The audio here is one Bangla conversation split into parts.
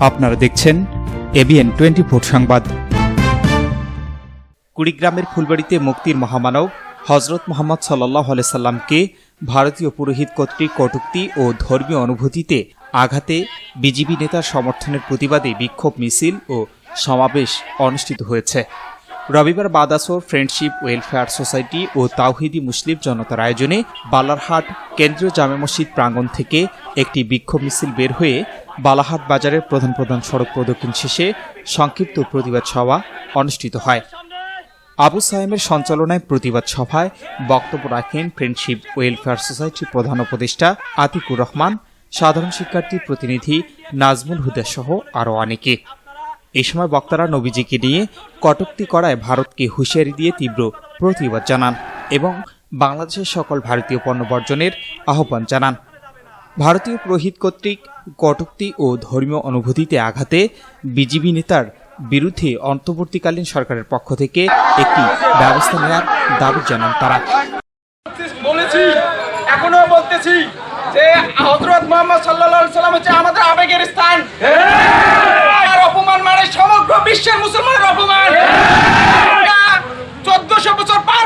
আপনারা দেখছেন এবিএন টোয়েন্টি ফোর সংবাদ। কুড়িগ্রামের ফুলবাড়িতে মুক্তির মহামানব হজরত মোহাম্মদ সাল্লাহ সাল্লামকে ভারতীয় পুরোহিত কর্তৃক কটূক্তি ও ধর্মীয় অনুভূতিতে আঘাতে বিজিবি নেতার সমর্থনের প্রতিবাদে বিক্ষোভ মিছিল ও সমাবেশ অনুষ্ঠিত হয়েছে। রবিবার বাদাসোর ফ্রেন্ডশিপ ওয়েলফেয়ার সোসাইটি ও তাওহিদি মুসলিম জনতার আয়োজনে বালারহাট কেন্দ্রীয় জামে মসজিদ প্রাঙ্গণ থেকে একটি বিক্ষোভ মিছিল বের হয়ে বালাহাট বাজারের প্রধান প্রধান সড়ক প্রদক্ষিণ শেষে সংক্ষিপ্ত প্রতিবাদ সভা অনুষ্ঠিত হয়। আবু সায়েমের সঞ্চালনায় প্রতিবাদ সভায় বক্তব্য রাখেন ফ্রেন্ডশিপ ওয়েলফেয়ার সোসাইটির প্রধান উপদেষ্টা আতিকুর রহমান, সাধারণ শিক্ষার্থী প্রতিনিধি নাজমুল হুদা সহ আরও অনেকে। এ সময় বক্তারা নবীজিকে নিয়ে কটূক্তি করায় ভারতকে হুঁশিয়ারি দিয়ে তীব্র প্রতিবাদ জানান এবং বাংলাদেশের সকল ভারতীয় পণ্য বর্জনের আহ্বান জানান। ভারতীয় পুরোহিত কর্তৃক কটুক্তি ও ধর্মীয় অনুভূতিতে আঘাতে বিজিবি নেতার বিরুদ্ধে অন্তর্বর্তীকালীন সরকারের পক্ষ থেকে একটি ব্যবস্থা নেওয়ার দাবি জানান তারা। বলেছি, এখনও বলতেছি যে হজরত মোহাম্মদ সাল্লাহ সাল্লাম হচ্ছে আমাদের আবেগের স্থান। আর অপমান মানে সমগ্র বিশ্বের মুসলমানের অপমান। চোদ্দশো বছর পার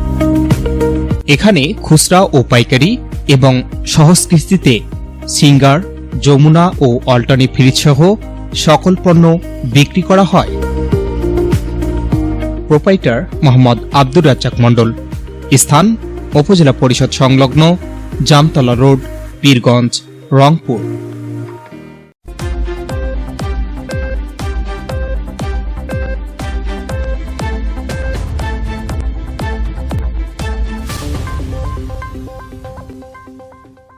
এখানে খুচরা ও পাইকারি এবং সহজ সিঙ্গার, যমুনা ও অল্টানি ফ্রিজ সহ সকল পণ্য বিক্রি করা হয়। প্রোপাইটার মোহাম্মদ আব্দুর রাজ্জাক মণ্ডল। স্থান, উপজেলা পরিষদ সংলগ্ন জামতলা রোড, পীরগঞ্জ, রংপুর।